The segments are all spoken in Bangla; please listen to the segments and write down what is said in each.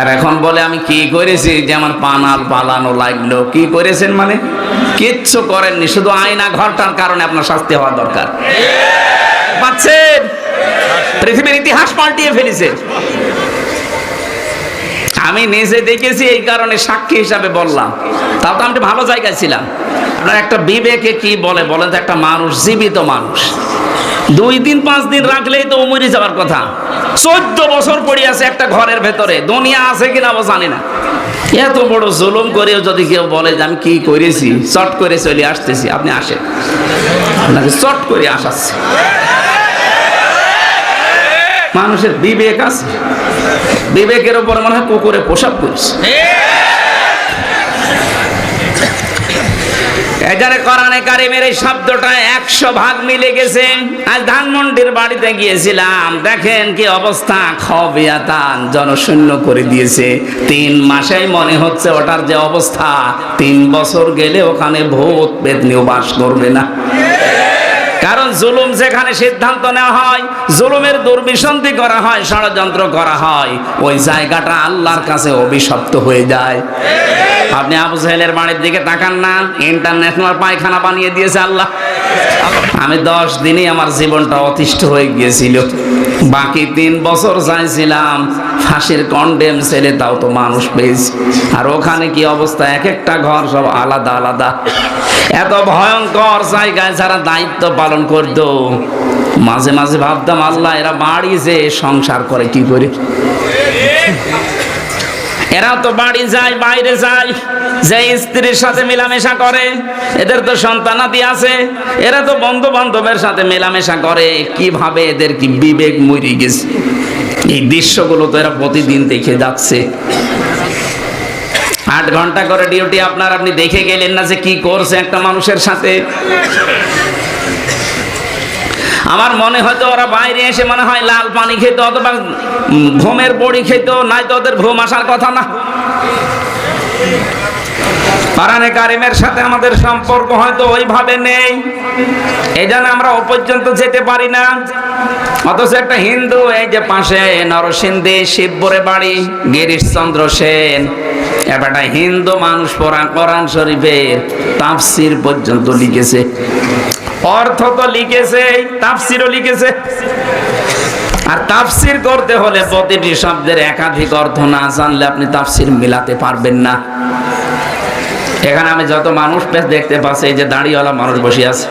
আর এখন বলে, আমি কি করেছি? যে আমার পানাল পালানো লাগল। কি করেছেন মানে? কিচ্ছু করেননি, শুধু আয়না ঘরটার কারণে আপনার শাস্তি হওয়া দরকার। পাচ্ছেন? পৃথিবীর ইতিহাস পাল্টিয়ে ফেলেছে। আমি নিজে দেখেছি, এই কারণে সাক্ষী হিসাবে বললাম। তাও তো আমি ভালো জায়গায় ছিলাম। আপনার একটা বিবেকে কি বলে? বলেন তো, একটা মানুষ, জীবিত মানুষ। দুই দিন, পাঁচ দিন রাখলেই তো মরে যাওয়ার কথা। চোদ্দ বছর পড়ে আছে একটা ঘরের ভেতরে। দুনিয়া আছে কিনা জানি না। এত বড় জুলুম করেও যদি কেউ বলে যে আমি কি করেছি? চট করে চলে আসতেছি। আপনি আসেন। আপনাকে চট করে আসাচ্ছে। মানুষের বিবেক আছে। বিবেকের উপরে মনে হয় কুকুরে পোশাক করছে এখানে কোরআনে কারিমের এই শব্দটা একশো ভাগ মিলে গেছে। আজ ধানমন্ডির বাড়িতে গিয়েছিলাম। দেখেন কি অবস্থা। খবিয়াতান জনশূন্য করে দিয়েছে। তিন মাসেই মনে হচ্ছে ওটার যে অবস্থা। তিন বছর গেলে ওখানে ভূত পেতনিও বাস করবে না। কারণ জুলুম যেখানে সিদ্ধান্ত নেওয়া হয়, জুলুমের দুর্বিসন্ধি করা হয়, ষড়যন্ত্র করা হয়, ওই জায়গাটা আল্লাহর কাছে অভিশপ্ত হয়ে যায়। আপনি আবু সাহেলের বাড়ির দিকে তাকান না ইন্টারন্যাশনাল পায়খানা বানিয়ে দিয়েছে আল্লাহ। আমি দশ দিনে আমার জীবনটা অতিষ্ঠ হয়ে গিয়েছিল। বাকি তিন বছর চাইছিলাম ফাঁসির কন্ডেম ছেড়ে তাও তো মানুষ পেয়েছি। আর ওখানে কি অবস্থা? এক একটা ঘর সব আলাদা আলাদা। এত ভয়ঙ্কর জায়গায় যারা দায়িত্ব পালন করতো, মাঝে মাঝে ভাবতাম, আল্লাহ, এরা বাড়ি যে সংসার করে কি করে? এরা তো বাড়ি যায়, বাইরে যায়। যে স্ত্রীর সাথে মেলামেশা করে, এদের তো সন্তানাদি আছে, এরা তো বন্ধু বান্ধবের সাথে মেলামেশা করে। কীভাবে এদের কি বিবেক মরি গেছে? এই দৃশ্যগুলো তো এরা প্রতিদিন দেখে যাচ্ছে। আট ঘণ্টা করে ডিউটি আপনার, আপনি দেখে গেলেন না যে কি করছে একটা মানুষের সাথে? আমার মনে হয়তো ওরা বাইরে এসে মনে হয় লাল পানি খেত অথবা ঘুমের বড়ি খেত, নাই তো ওদের ঘুম আসার কথা না। পারানে কারিমের সাথে আমাদের সম্পর্ক হয়তো ওইভাবে নেই। এই জন্য আমরা ও পর্যন্ত যেতে পারি না। অথচ একটা হিন্দু, এই যে পাশে শিবপুরে বাড়ি, গিরিশচন্দ্র সেন একটা হিন্দু মানুষ পড়া কোরআন শরীফের তাফসির পর্যন্ত লিখেছে। অর্থ তো লিখেছে, তাফসিরও লিখেছে। আর তাফসির করতে হলে প্রতিটি শব্দের একাধিক অর্থ না জানলে আপনি তাফসির মিলাতে পারবেন না। এখানে আমি যত মানুষ দেখতে পাচ্ছি, এই যে দাড়িওয়ালা মানুষ বসে আছে।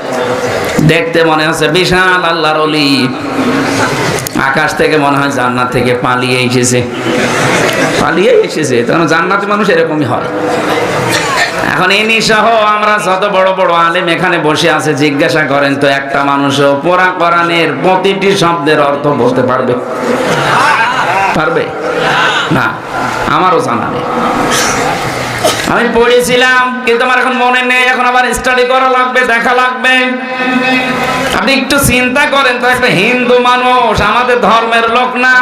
দেখতে মনে হচ্ছে বিশাল আল্লাহর অলি আকাশ থেকে মনে হয় জান্নাত থেকে পালিয়ে এসেছে। পালিয়ে এসেছে। তখন জান্নাতি মানুষ এরকমই হয়। এখন ইনি সহ আমরা যত বড় বড় আলেম এখানে বসে আছে, জিজ্ঞাসা করেন, তো একটা মানুষও পোড়া কোরআনের প্রতিটি শব্দের অর্থ বলতে পারবে? পারবে? না। আমারও জানা নেই। আমি পড়েছিলাম, কিন্তু আমার এখন মনে নেই, এখন আবার স্টাডি করা লাগবে, দেখা লাগবে। আপনি একটু চিন্তা করেন, তো একটা হিন্দু মানুষ, আমাদের ধর্মের লোক না।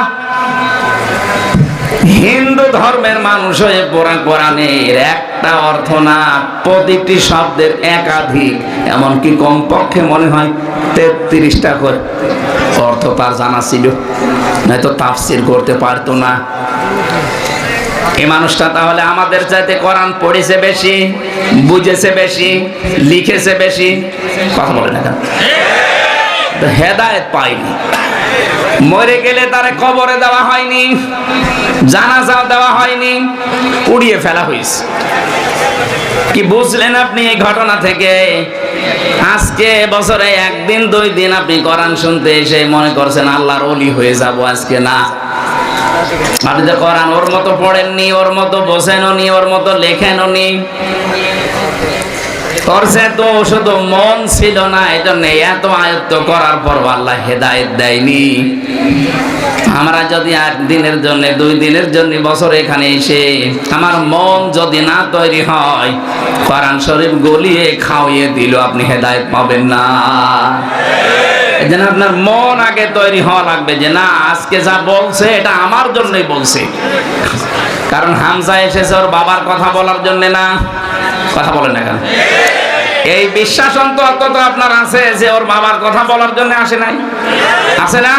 হিন্দু ধর্মের মানুষ হয়ে পড়া কোরআনের একটা অর্থ না, প্রতিটি শব্দের একাধিক, এমনকি কমপক্ষে মনে হয় তেত্রিশটা করে। অর্থ তার জানা ছিল, নয়তো তাফসির করতে পারতো না। এই মানুষটা তাহলে আমাদের চাইতে কোরআন পড়েছে বেশি, বুঝেছে বেশি, লিখেছে বেশি। কথা বলে না কেন? তো পাইনি। মরে গেলে তারে কবরে দেওয়া হয়নি, জানাজাও দেওয়া হয়নি পুড়িয়ে ফেলা হয়েছে। কি বুঝলেন আপনি এই ঘটনা থেকে? আজকে বছরে একদিন, দুই দিন আপনি কোরআন শুনতে এসে মনে করছেন, আল্লাহর অলি হয়ে যাব আজকে না। ওর মতো পড়েননি, ওর মতো ওর মতো তো শুধু মন ছিল না এই জন্য এত আয়ত্ত করার পর আল্লাহ দেয়নি। আমরা যদি একদিনের জন্য, দুই দিনের জন্য বছর এখানে এসে আমার মন যদি না তৈরি হয়, কোরআন শরীফ গলিয়ে খাওয়িয়ে দিল আপনি হেদায়েত পাবেন না। জন্য আপনার মন আগে তৈরি হওয়া লাগবে যে না, আজকে যা বলছে, এটা আমার জন্যই বলছে। কারণ হামজা এসেছে ওর বাবার কথা বলার জন্য না। কথা বলে না কেন? এই বিশ্বাস অন্তত আপনার আছে যে ওর বাবার কথা বলার জন্য আসে নাই? আছে না?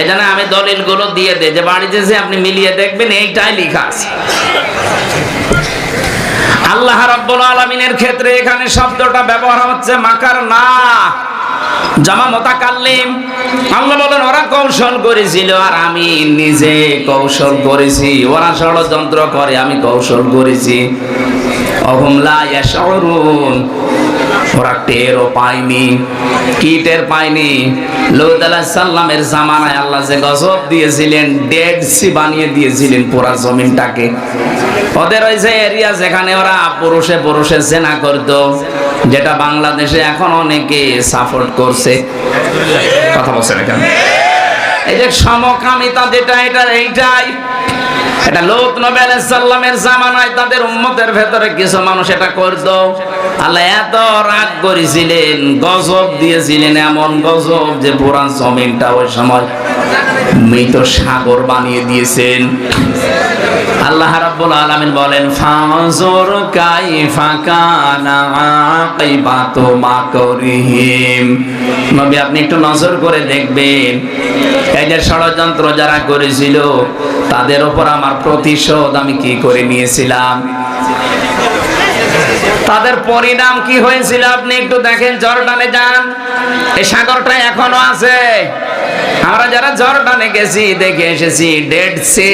এই জন্য আমি দলিলগুলো দিয়ে দেই। যে বাড়িতে যে আপনি মিলিয়ে দেখবেন, এইটাই লেখা আছে। আল্লাহ রাব্বুল আলামিনের ক্ষেত্রে এখানে শব্দটা ব্যবহার হচ্ছে মাকার না। জামা মোতাকাল্লিম আল্লাহ বলেন, ওরা কৌশল করেছিল আর আমি নিজে কৌশল করেছি। ওরা ষড়যন্ত্র করে, আমি কৌশল করেছি। অহুমলা ওরা টেরও কি টের জামানায় আল্লাহ যে গজব দিয়েছিলেন, ডেড সি বানিয়ে দিয়েছিলেন পুরা জমিনটাকে। ওদের ওই যে এরিয়া যেখানে ওরা পুরুষে পুরুষে জেনা করতো যেটা বাংলাদেশে এখন অনেকে সাপোর্ট করছে। কথা বলছেন এখানে। এই যে সমকামিতা যেটা, এটা এইটাই। এটা লোক নবী সালামের জামানায় তাদের উম্মতের ভেতরে কিছু মানুষ এটা করত। আল্লাহ এত রাগ করেছিলেন, গজব দিয়েছিলেন এমন গজব যে পুরান জমিনটা ওই সময় মৃত সাগর বানিয়ে দিয়েছেন। আল্লাহ রাব্বুল আলামিন বলেন ফাজুর কাইফা কানা আকিবাতু মাকরিহিম। নবী, আপনি একটু নজর করে দেখবেন যে ষড়যন্ত্র যারা করেছিল, তাদের উপর আমার প্রতিশোধ আমি কি করে নিয়েছিলাম? তাদের পরিণাম কি হয়েছিল আপনি একটু দেখেন, জর্ডানে যান। এই সাগরটা এখনও আছে। আমরা যারা জর্ডানে গেছি, দেখে এসেছি ডেড সি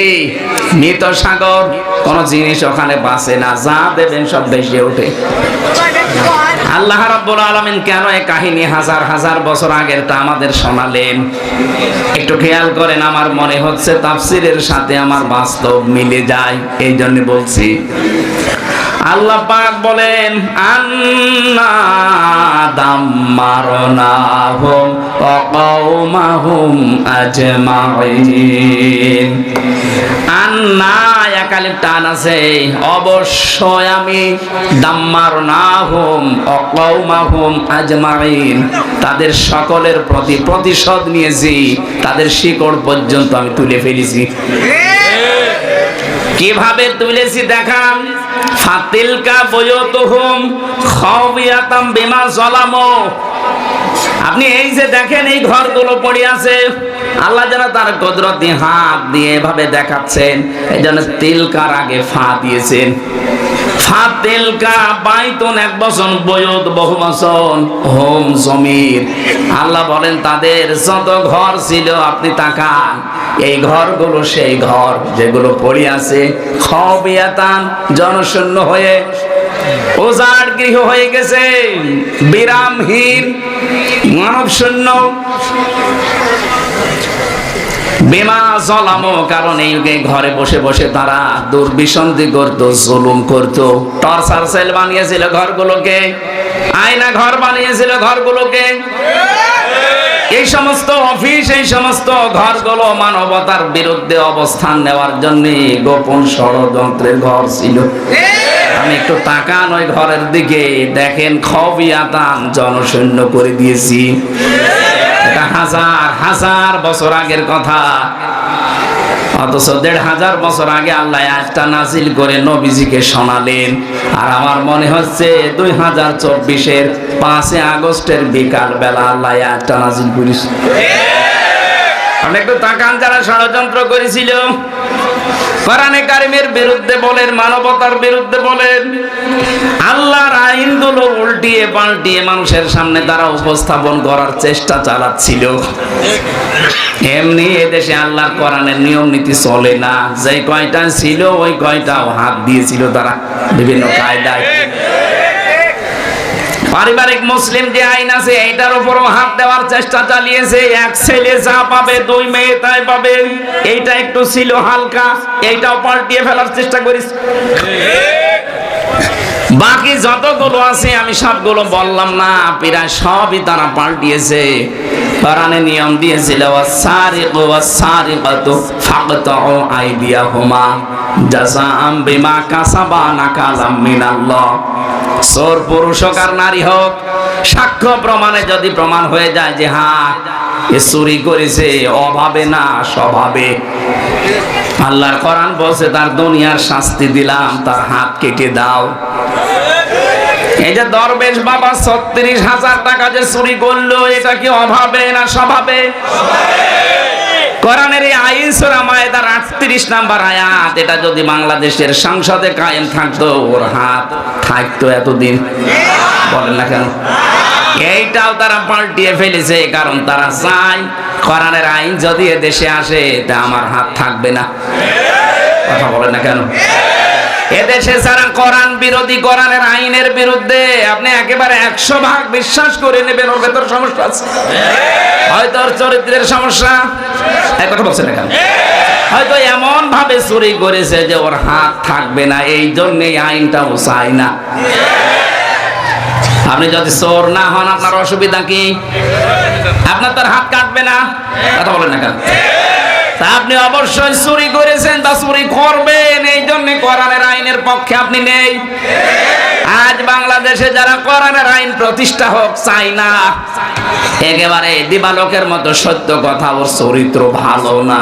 মৃত সাগর, কোন জিনিস ওখানে বাঁচে না, যা দেবেন সব ভেসে ওঠে। আল্লাহ রাব্বুল আলামিন কেন এই কাহিনী হাজার হাজার বছর আগের তা আমাদের শোনালেন? একটু খেয়াল করেন, আমার মনে হচ্ছে তাফসিরের সাথে আমার বাস্তব মিলে যায় এই জন্য বলছি। আল্লাহ পাক বলেন, আন্না দাম্মারনাহুম ওয়া কওমাহুম আজমাইন। আন্না একালিপ টান আছে, অবশ্যই আমি দাম্মারনাহুম তাদের সকলের প্রতি প্রতিশোধ নিয়েছি। তাদের শিকড় পর্যন্ত আমি তুলে ফেলেছি। কীভাবে তুলেছি দেখাম ফাতিলকা বয়তুহুম খাওয়াতাম বিমা জলামো আপনি এই যে দেখেন, এই ঘরগুলো পড়ে আছে। আল্লাহ যেন তার কুদরতি হাত দিয়ে এভাবে দেখাচ্ছেন। এই জন্য তিলকার আগে ফা দিয়েছেন। ফা তিলকা বাইতুন এক বছর হোম জমির। আল্লাহ বলেন, তাদের যত ঘর ছিল, আপনি তাকান। এই ঘরগুলো সেই ঘর যেগুলো পড়ে আছে। খবিয়াতান, জনশূন্য হয়ে ওজার গৃহ হয়ে গেছে। বিরামহীন মানব শূন্য বেমা জলামো, কারণ এই যুগে ঘরে বসে বসে তারা দুর্বিসন্ধি করত, জুলুম করত। টর্চার সেল বানিয়েছিল ঘরগুলোকে। আয়না ঘর বানিয়েছিল ঘরগুলোকে। এই সমস্ত অফিস, এই সমস্ত ঘরগুলো মানবতার বিরুদ্ধে অবস্থান নেওয়ার জন্য গোপন ষড়যন্ত্রের ঘর ছিল। আমি একটু তাকান ওই ঘরের দিকে, দেখেন খবিয়াতান জনশূন্য করে দিয়েছি। হাজার হাজার বছর আগের কথা। অথচ দেড় হাজার বছর আগে আল্লাহ আজটা নাজিল করে নবীজিকে শোনালেন। আর আমার মনে হচ্ছে দুই হাজার চব্বিশের পাঁচই আগস্টের বিকাল বেলা আল্লাহ আজটা নাজিল করিস। একটু তাকান যারা ষড়যন্ত্র করেছিল। কোরআনে কারিমের বিরুদ্ধে বলেন, মানবতার বিরুদ্ধে বলেন, আল্লাহর আইনগুলো উল্টিয়ে পাল্টিয়ে মানুষের সামনে তারা উপস্থাপন করার চেষ্টা চালাচ্ছিল। এমনি এদেশে আল্লাহর কোরআনের নিয়ম নীতি চলে না। যে কয়টা ছিল, ওই কয়টাও হাত দিয়েছিল তারা বিভিন্ন কায়দায়। পারিবারিক মুসলিম যে আইন আছে, এইটার উপরও হাত দেওয়ার চেষ্টা চালিয়েছে। এক ছেলে যা পাবে, দুই মেয়ে তাই পাবে। এইটা একটু ছিল হালকা, এইটাও পাল্টিয়ে ফেলার চেষ্টা করিস। বাকি যতগুলো আছে, আমি সবগুলো বললাম, না, প্রায় সবই তারা পাল্টিয়েছে। কোরআনে নিয়ম দিয়েছিল ওয়াসারিকু ওয়াসারিকাতু ফাকতাউ আইদিয়াহুমা জাযাআম বিমা কাসাবা নাকালাম মিনাল্লাহ। চোর, পুরুষ হোক নারী হোক, সাক্ষ্য প্রমাণে যদি প্রমাণ হয়ে যায় যে হ্যাঁ চুরি করেছে, অভাবে না, স্বভাবে। আল্লাহর কোরআন বলছে, তার দুনিয়ার শাস্তি দিলাম, তার হাত কেটে দাও। এই যে দরবেশ বাবা, ছত্রিশ হাজার টাকা যে চুরি করল, এটা কি অভাবে না স্বভাবে? কোরআনের এই আইন সূরা মায়েদার 38 নাম্বার আয়াত, এটা যদি বাংলাদেশের সংসদে কায়েম থাকতো, ওর হাত থাকতো এতদিন। বলেন না কেন? এইটাও তারা পাল্টিয়ে ফেলেছে কারণ তারা চায়, কোরআনের আইন যদি দেশে আসে, তা আমার হাত থাকবে না। কথা বলেন না কেন? এদেশে যারা কোরআন বিরোধী, কোরআনের আইনের বিরুদ্ধে আপনি একেবারে একশো ভাগ বিশ্বাস করে নেবেন, ওর ভেতর সমস্যা আছে। হয়তো ওর চরিত্রের সমস্যা। এক কথা বলছেন না কেন? হয়তো এমন ভাবে চুরি করেছে যে ওর হাত থাকবে না, এই জন্যই আইনটাও চাই না। আপনি যদি চোর না হন, আপনার অসুবিধা কি? আপনার তার হাত কাটবে না। কথা বলেন না কেন? তা আপনি অবশ্যই চুরি করেছেন বা চুরি করবেন। এই জন্য কোরআনের আইনের পক্ষে আপনি নেই। আজ বাংলাদেশে যারা কোরআনের আইন প্রতিষ্ঠা হোক চাই না। একেবারে দিবালোকের মতো সত্য কথা, ওর চরিত্র ভালো না।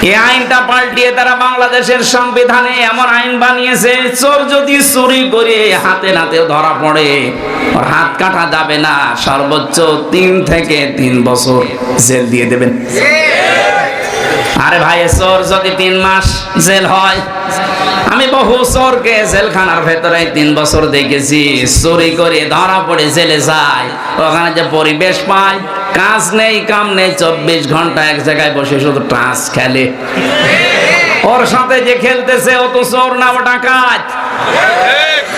এই আইনটা পাল্টিয়ে তারা বাংলাদেশের সংবিধানে এমন আইন বানিয়েছে চোর যদি চুরি করে হাতে নাতে ধরা পড়ে ওর হাত কাটা যাবে না সর্বোচ্চ তিন থেকে তিন বছর জেল দিয়ে দেবেন। আরে ভাই চোর যদি তিন মাস জেল হয় আমি বহু চোরকে জেলখানার ভেতরে তিন বছর দেখেছি। চুরি করে ধরা পড়ে জেলে যায়। ওখানে যে পরিবেশ পায়, কাজ নেই, কাম নেই, চব্বিশ ঘণ্টা এক জায়গায় বসে শুধু টাস খেলে। ওর সাথে যে খেলতেছে অত চোর না ওটা ডাকাত।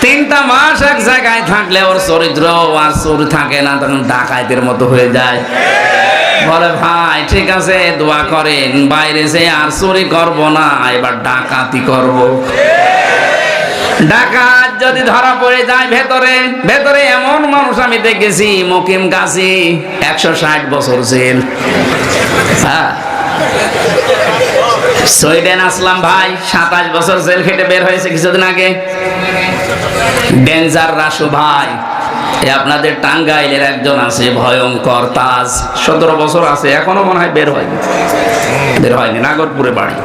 তিনটা মাস এক জায়গায় থাকলে ওর চরিত্র, আর চোর থাকে না, তখন ডাকাতের মতো হয়ে যায়। বলে, ভাই, ঠিক আছে, দোয়া করেন, বাইরে যে আর চুরি করব না, এবার ডাকাতি করব। ডাকাত যদি ধরা পড়ে যায় ভেতরে ভেতরে এমন মানুষ আমি দেখেছি, মকিম গাছি একশো ষাট বছর জেল। হ্যাঁ। সুইডেন আসলাম, ভাই, সাতাশ বছর জেল খেটে বের হয়েছে কিছুদিন আগে। ডেঞ্জার রাসু ভাই। আপনাদের টাঙ্গাইলের একজন আছে, ভয়ঙ্কর তাজ। সতেরো বছর আছে, এখনও মনে হয় বের হয়নি। বের হয়নি, নাগরপুরে বাড়ি।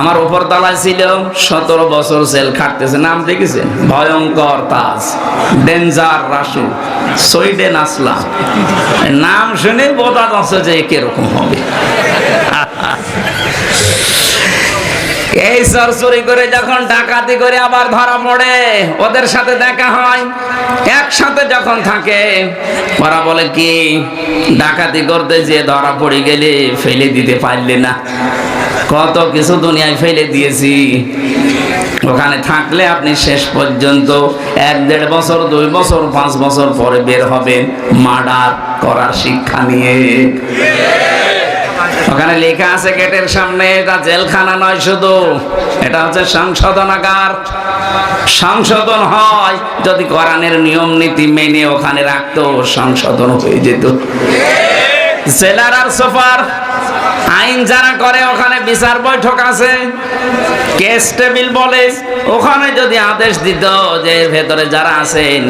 আমার উপর তলায় ছিল, সতেরো বছর সেল খাটতেছে। নাম দেখেছেন? ভয়ঙ্কর তাজ, ডেঞ্জার রাসু সুইডেন আসলাম নাম শুনে বোঝা যাচ্ছে যে কীরকম হবে। এই সরসরি করে যখন ডাকাতি করে আবার ধরা পড়ে, ওদের সাথে দেখা হয়। একসাথে যখন থাকে, ওরা বলে, কি ডাকাতি করতে যে ধরা পড়ে গেলে ফেলে দিতে পারলে না। কত কিছু দুনিয়ায় ফেলে দিয়েছি। ওখানে থাকলে আপনি শেষ পর্যন্ত এক দেড় বছর, দুই বছর, পাঁচ বছর পরে বের হবেন মার্ডার করার শিক্ষা নিয়ে। ওখানে লেখা আছে গেটের সামনে, এটা জেলখানা নয় শুধু, এটা হচ্ছে সংশোধনাগার। সংশোধন হয় যদি কোরআনের নিয়ম নীতি মেনে ওখানে রাখতো, সংশোধন হয়ে যেত। জেলার আর সোফার আইন যারা করে, ওখানে বিচার বৈঠক আছে। কেস টেবিল বলে, ওখানে যদি আদেশ দিত যে ভেতরে যারা আছেন,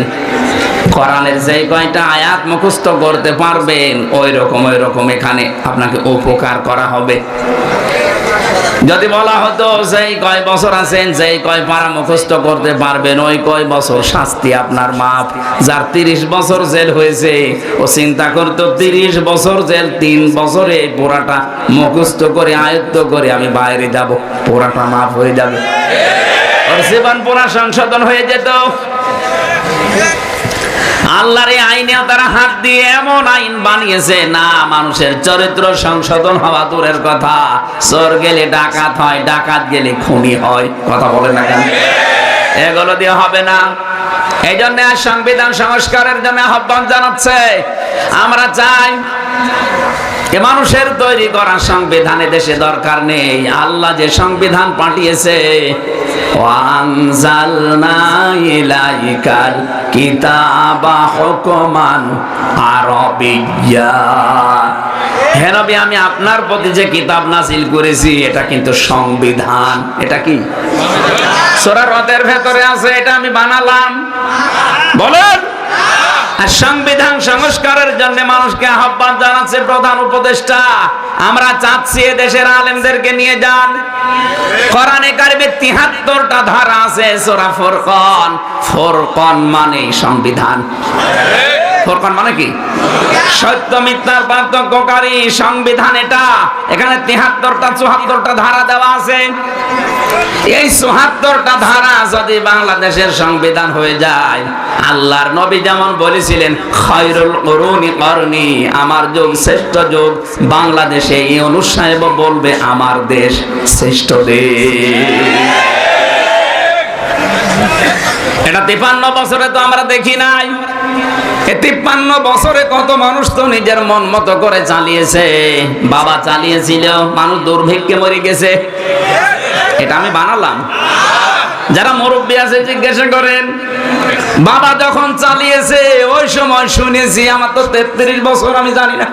কোরআনের যে কয়টা আয়াত মুখস্থ করতে পারবেন ওই রকম ওই রকম এখানে আপনাকে উপকার করা হবে। যদি বলা হতো, যেই কয় বছর আছেন, যেই কয় পারা মুখস্থ করতে পারবেন, ওই কয় বছর শাস্তি আপনার মাপ। যার তিরিশ বছর জেল হয়েছে, ও চিন্তা করতো, তিরিশ বছর জেল, তিন বছরে পোড়াটা মুখস্থ করে, আয়ত্ত করে আমি বাইরে যাব পোড়াটা মাপ হয়ে যাবে। জীবন পোড়া সংশোধন হয়ে যেত। আল্লাহর এই আইনেও তারা হাত দিয়ে এমন আইন বানিয়েছে, না, মানুষের চরিত্র সংশোধন হওয়া দূরের কথা। চোর গেলে ডাকাত হয়, ডাকাত গেলে খুনি হয়, কথা বলে না কেন? এগুলো দিয়ে হবে না। এই জন্য সংবিধান সংস্কারের জন্য আহ্বান জানাচ্ছে, আমরা চাই মানুষের তৈরি করা সংবিধানে দেশে দরকার নেই। আল্লাহ যে সংবিধান পাঠিয়েছে হুকমান আরবিয়্যা হে নবী, আমি আপনার প্রতি যে কিতাব নাজিল করেছি, এটা কিন্তু সংবিধান। এটা কি? সোরা রদের ভেতরে আছে, এটা আমি বানালাম। বলেন। আর সংবিধান সংস্কারের জন্য মানুষকে আহ্বান জানাচ্ছে প্রধান উপদেষ্টা। আমরা চাচ্ছি দেশের আলেমদেরকে নিয়ে যান। কোরআনে কারিমে 73টা ধারা আছে, সূরা ফুরকান। ফুরকান মানে সংবিধান। ফুরকান মানে কি? সত্য মিথ্যার পার্থক্যকারী সংবিধান এটা। এখানে তিহাত্তরটা, চুহাত্তরটা ধারা দেওয়া আছে। এই চুহাত্তরটা ধারা যদি বাংলাদেশের সংবিধান হয়ে যায়, আল্লাহর নবী যেমন বলেছিলেন, খয়রুল করুনি করনি আমার যুগ শ্রেষ্ঠ যুগ। বাংলাদেশে এই অনুসাহেব বলবে, আমার দেশ শ্রেষ্ঠ দেশ। এটা তিপ্পান্ন বছরে তো আমরা দেখি নাই। তিপ্পান্ন বছরে কত মানুষ তো নিজের মন মতো করে চালিয়েছে। বাবা চালিয়েছিল, মানুষ দুর্ভিক্ষে মরে গেছে। এটা আমি বানালাম। যারা মুরব্বী আছে, জিজ্ঞাসা করেন, বাবা যখন চালিয়েছে, ওই সময় শুনেছি, আমার তো তেত্রিশ বছর, আমি জানি না।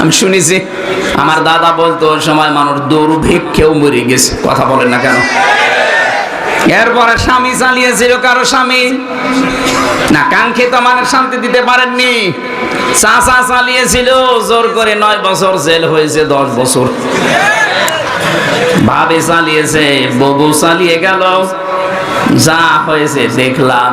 আমি শুনেছি, আমার দাদা বলতো, ওই সময় মানুষ দুর্ভিক্ষেও মরে গেছে। কথা বলেন না কেন? এরপরে স্বামী চালিয়েছিল কারও স্বামী, না, কাঙ্ক্ষিত মানে শান্তি দিতে পারেননি। চাচা চালিয়েছিল জোর করে নয় বছর জেল হয়েছে, দশ বছর। ভাবে চালিয়েছে ববু চালিয়ে গেল, যা হয়েছে দেখলাম।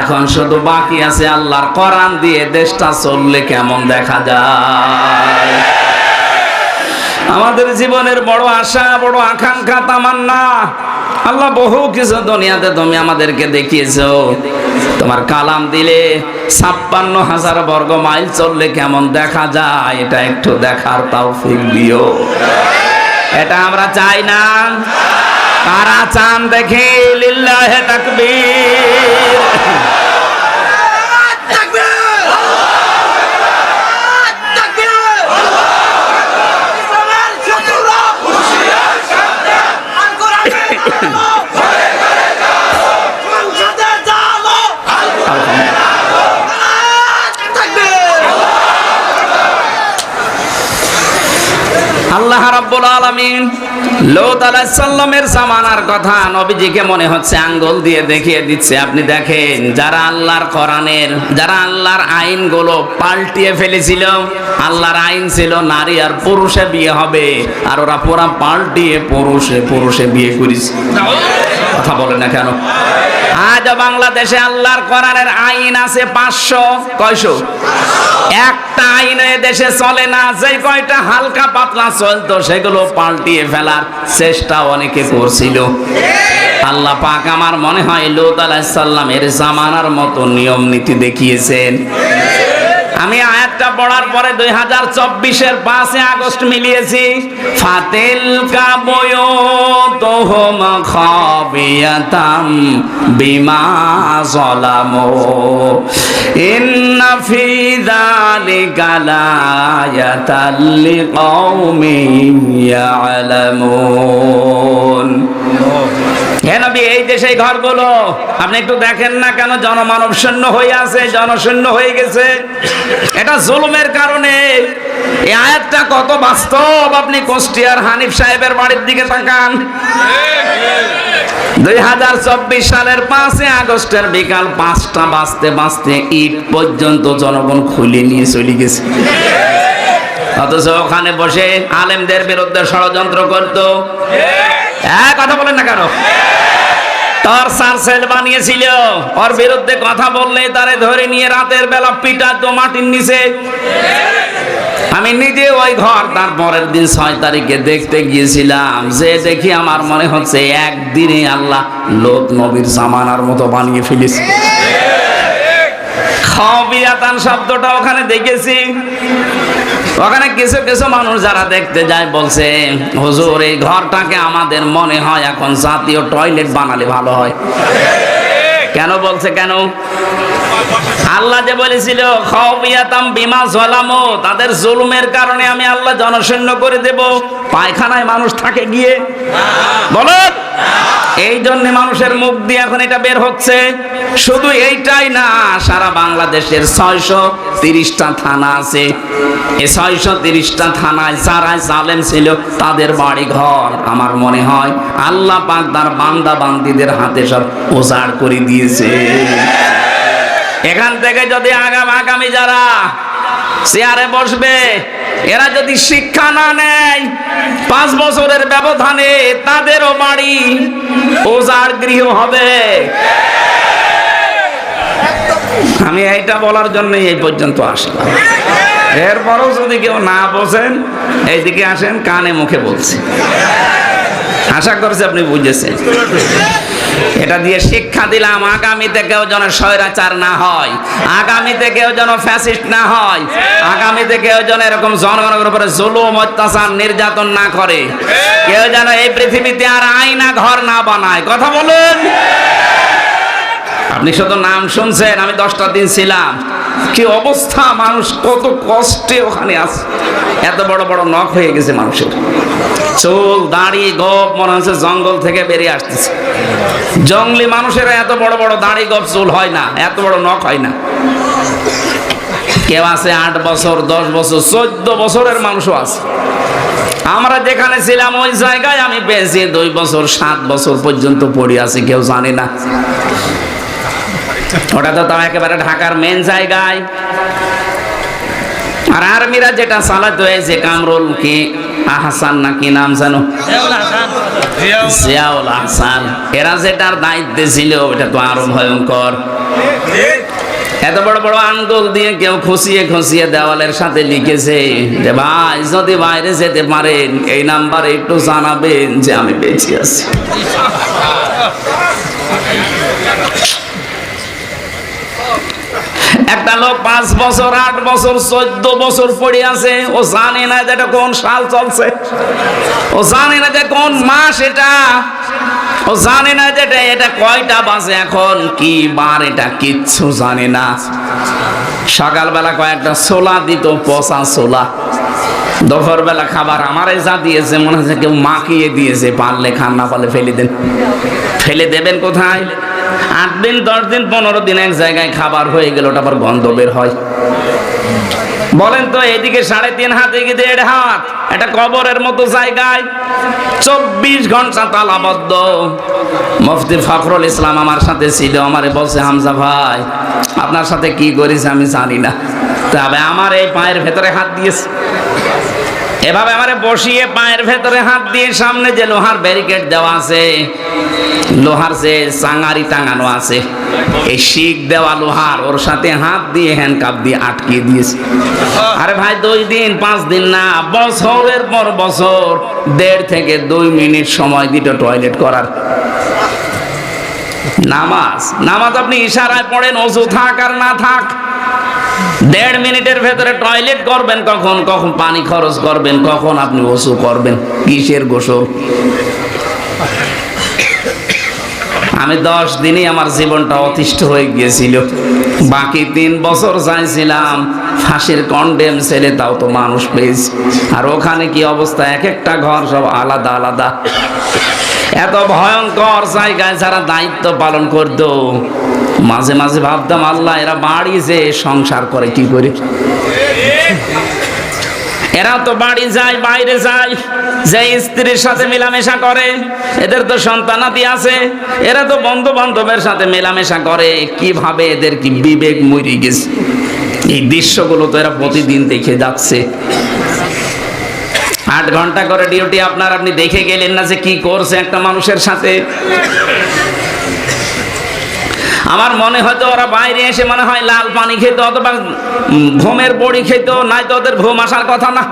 এখন শুধু বাকি আছে আল্লাহর কোরআন দিয়ে দেশটা চললে কেমন দেখা যায়? আমাদের জীবনের বড় আশা, বড় আকাঙ্ক্ষা, তামান্না। আল্লাহ বহু কিছু দুনিয়াতে তুমি আমাদেরকে দেখিয়েছো। তোমার কালাম দিলে ছাপ্পান্ন হাজার বর্গ মাইল চললে কেমন দেখা যায়, এটা একটু দেখার তাও দিও। এটা আমরা চাই না। কারা চান দেখে লিল্লাহে তাকবীর। আলামিন। জামানার কথা নবীজিকে মনে হচ্ছে আঙ্গুল দিয়ে দেখিয়ে দিচ্ছে। আপনি দেখেন, যারা আল্লাহর কোরআনের, যারা আল্লাহর আইনগুলো পাল্টিয়ে ফেলেছিল, আল্লাহর আইন ছিল নারী আর পুরুষে বিয়ে হবে, আর ওরা পুরা পাল্টিয়ে পুরুষে পুরুষে বিয়ে করিস কথা বলে না কেন? আজ বাংলাদেশে আল্লাহর কোরআনের আইন আছে পাঁচশো, কয়শো? একটা আইন দেশে চলে না, যে কয়টা হালকা পাতলা চলতো, সেগুলো পাল্টিয়ে ফেলার চেষ্টা অনেকে করছিল। আল্লাহ পাক আমার মনে হয় লোত আলাহিসাল্লামের জামানার মতো নিয়ম নীতি দেখিয়েছেন। আমি আয়াতটা পড়ার পরে দুই হাজার চব্বিশের পাঁচে আগস্ট মিলিয়েছি, ফাতেল কাবয় তোহম খাবিয়াতাম বিমা জলামো ইন্না ফি যালিকা লায়াতাল লিকাউমিন ইয়ালামুন। হে এই দেশে ঘরগুলো? আপনি একটু দেখেন না কেন জনমানব শূন্য হয়ে আছে, জনশূন্য হয়ে গেছে। এটা জুলুমের কারণে এই আয়াতটা কত বাস্তব, আপনি কুষ্টিয়ার হানিফ সাহেবের বাড়ির দিকে তাকান। দুই হাজার চব্বিশ সালের পাঁচই আগস্টের বিকাল পাঁচটা বাজতে বাজতে ইট পর্যন্ত জনগণ খুলে নিয়ে চলে গেছে। অথচ ওখানে বসে আলেমদের বিরুদ্ধে ষড়যন্ত্র করতো। হ্যাঁ কথা বলেন না কেন? তোর সারসেল বানিয়েছিল। ওর বিরুদ্ধে কথা বললে তারে ধরে নিয়ে রাতের বেলা পিটা তো মাটির নিচে। আমি নিজে ওই ঘর তার পরের দিন ছয় তারিখে দেখতে গিয়েছিলাম। যে দেখি আমার মনে হচ্ছে একদিনে আল্লাহ লোক নবীর জামানার মতো বানিয়ে ফেলেছে। খবিয়াতান শব্দটা ওখানে দেখেছি। ওখানে কিছু কিছু মানুষ যারা দেখতে যায় বলছে, হুজুর, এই ঘরটাকে আমাদের মনে হয় এখন জাতীয় টয়লেট বানালে ভালো হয়। কেন বলছে কেন? আল্লাহ যে বলেছিল খাওয়াতাম বিমা জলামো তাদের জুলুমের কারণে আমি আল্লাহ জনশূন্য করে দেব। পায়খানায় মানুষ থাকে গিয়ে। বলো এই জন্য মানুষের মুখ দিয়ে এখন এটা বের হচ্ছে। শুধু এইটাই না, সারা বাংলাদেশের ছয়শো তিরিশটা থানা আছে। এই ছয়শো তিরিশটা থানায় যারাই জালেম ছিল, তাদের বাড়ি ঘর আমার মনে হয় আল্লাহ পাক তার বান্দা বান্দিদের হাতে সব উজাড় করে দিয়েছে। এখান থেকে যদি আগাম আগামী যারা চেয়ারে বসবে এরা যদি শিক্ষা না নেয়, পাঁচ বছরের ব্যবধানে তাদেরও বাড়ি ওজার গৃহ হবে। আমি এইটা বলার জন্য এই পর্যন্ত আসলাম। এরপরও যদি কেউ না বসেন এইদিকে আসেন, কানে মুখে বলছি। আশা করছি আপনি বুঝেছেন। এটা দিয়ে শিক্ষা দিলাম আগামীতে কেউ যেন স্বৈরাচার না হয় আগামীতে কেউ যেন ফ্যাসিস্ট না হয় আগামীতে কেউ যেন এরকম জনগণের উপরে জুলুম অত্যাচার নির্যাতন না করে কেউ যেন এই পৃথিবীতে আর আয়না ঘর না বানায়। কথা বলুন। আপনি শুধু নাম শুনছেন আমি দশটা দিন ছিলাম। কি অবস্থা? মানুষ কত কষ্টে ওখানে আছে। এত বড় বড় নখ হয়ে গেছে মানুষের। চুল, দাড়ি, গপ, মনে হচ্ছে জঙ্গল থেকে বেরিয়ে আসতেছে। জঙ্গলি মানুষের এত বড় বড় দাড়ি, গপ, চুল হয় না। এত বড় নখ হয় না। কেউ আছে আট বছর, দশ বছর, চোদ্দ বছরের মানুষও আছে। আমরা যেখানে ছিলাম, ওই জায়গায় আমি পেয়েছি। দুই বছর, সাত বছর পর্যন্ত পড়ে আছি, কেউ জানে না। ওটা তো তাও একেবারে ঢাকার মেন জায়গায়। আর আর্মিরা যেটা চালাতে হয়েছে কামরুল কি আহসান না কি নাম জানো? জিয়াউল আহসান। এরা যেটার দায়িত্বে ছিল ওটা তো আরও ভয়ঙ্কর। এত বড় বড় আঙ্গুল দিয়ে কেউ খুশিয়ে খুশিয়ে দেওয়ালের সাথে লিখেছে যে ভাই যদি বাইরে যেতে পারেন এই নাম্বারে একটু জানাবেন যে আমি বেঁচে আছি। একটা লোক পাঁচ বছর, আট বছর, চোদ্দ বছর পড়ে আছে। ও জানে না যে কোন সাল চলছে। ও জানে না যে কোন মাস এটা। ও জানে না যে এটা এটা কয়টা বাজে এখন, কি বার এটা কিচ্ছু জানে না। সকালবেলা কয়েকটা সোলা দিত, পচা সোলা দুপুরবেলা খাবার আমারে যা দিয়েছে, মনে হচ্ছে কেউ মাখিয়ে দিয়েছে, পারলে খান না পারলে ফেলে দেন। ফেলে দেবেন কোথায়? আট দিন, দশ দিন, পনেরো দিন এক জায়গায় খাবার হয়ে গেল, ওটা আবার গন্ধ বের হয়। বলেন তো, এদিকে সাড়ে তিন হাত এদিকে দেড় হাত? এটা কবরের মতো জায়গায় চব্বিশ ঘণ্টা তালাবদ্ধ। মুফতি ফখরুল ইসলাম আমার সাথে ছিল, আমার বলছে, হামজা ভাই, আপনার সাথে কি করেছে আমি জানি না। তবে আমার এই পায়ের ভেতরে হাত দিয়েছে। এভাবে আমারে বসিয়ে পায়ের ভেতরে হাত দিয়ে সামনে যে লোহার ব্যারিকেড দেওয়া আছে, লোহার যে চাঙারি টাঙানো আছে, এই শিক দেওয়া লোহার, ওর সাথে হাত দিয়ে হ্যান্ডকাপ দিয়ে আটকে দিয়েছে। আরে ভাই, দুই দিন, পাঁচ দিন না, বছরের পর বছর, দেড় থেকে দুই মিনিট সময় দিত টয়লেট করার। নামাজ নামাজ আপনি ইশারায় পড়েন, অজু থাক আর না থাক দেড় মিনিটের ভেতরে টয়লেট করবেন কখন? কখন পানি খরচ করবেন? কখন আপনি ওসু করবেন? কিসের গোসল? আমি দশ দিনই আমার জীবনটা অতিষ্ঠ হয়ে গিয়েছিল। বাকি তিন বছর চাইছিলাম ফাঁসির কন্ডেম ছেলে তাও তো মানুষ পেয়েছি। আর ওখানে কি অবস্থা? এক একটা ঘর সব আলাদা আলাদা। এত ভয়ঙ্কর জায়গায় যারা দায়িত্ব পালন করতো মাঝে মাঝে ভাবতাম, আল্লাহ, এরা বাড়ি যে সংসার করে কি করে? এরা তো বাড়ি যায়, বাইরে যায়, যে স্ত্রীর সাথে মেলামেশা করে, এদের তো সন্তানাদি আছে, এরা তো বন্ধু বান্ধবের সাথে মেলামেশা করে, কীভাবে এদের কি বিবেক মরি গেছে? এই দৃশ্যগুলো তো এরা প্রতিদিন দেখে যাচ্ছে। আট ঘণ্টা করে ডিউটি, আপনার আপনি দেখে গেলেন না যে কি করছে একটা মানুষের সাথে? আমার মনে হয়তো ওরা বাইরে এসে মনে হয় লাল পানি খেত অথবা ঘুমের বড়ি খেত নাই তো ওদের ঘুম আসার কথা না।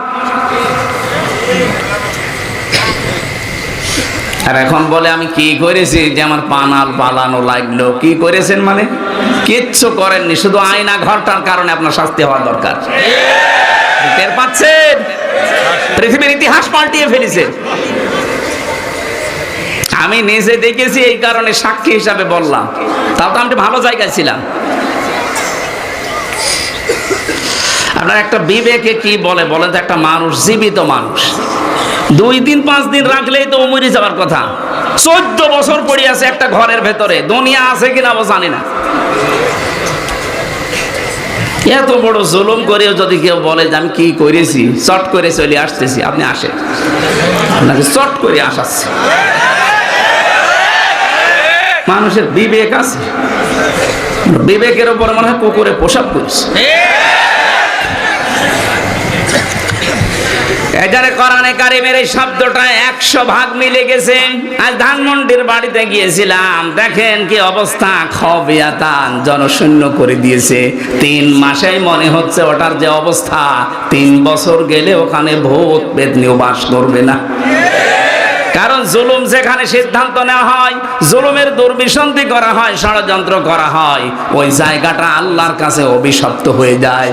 আর এখন বলে আমি কি করেছি যে আমার পানাল পালানো লাগল? কি করেছেন মানে? কিচ্ছু করেননি শুধু আয়না ঘরটার কারণে আপনার শাস্তি হওয়া দরকার। টের পাচ্ছেন? পৃথিবীর ইতিহাস পাল্টিয়ে ফেলেছে। আমি নিজে দেখেছি এই কারণে সাক্ষী হিসাবে বললাম। তাও তো আমি ভালো জায়গায় ছিলাম। আপনার একটা বিবেকে কি বলে? বলেন তো একটা মানুষ, জীবিত মানুষ। দুই দিন, পাঁচ দিন রাখলেই তো মরে যাওয়ার কথা। চোদ্দ বছর পড়ে আছে একটা ঘরের ভেতরে। দুনিয়া আছে কিনা জানি না। এত বড় জুলুম করেও যদি কেউ বলে যে আমি কি করেছি, চট করে চলে আসতেছি, আপনি আসেন। আপনাকে চট করে আসাচ্ছে। মানুষের বিবেক আছে। বিবেকের উপর মনে হয় কুকুরে পোশাক করছে এখানে কোরআনে কারিমের এই শব্দটা একশো ভাগ মিলে গেছে। আজ ধানমন্ডির বাড়িতে গিয়েছিলাম। দেখেন কি অবস্থা। খবিয়াতান জনশূন্য করে দিয়েছে। তিন মাসেই মনে হচ্ছে ওটার যে অবস্থা। তিন বছর গেলে ওখানে ভূত পেতনিও বাস করবে না। কারণ জুলুম যেখানে সিদ্ধান্ত নেওয়া হয়, জুলুমের দুর্বিসন্ধি করা হয়, ষড়যন্ত্র করা হয়, ওই জায়গাটা আল্লাহর কাছে অভিশপ্ত হয়ে যায়।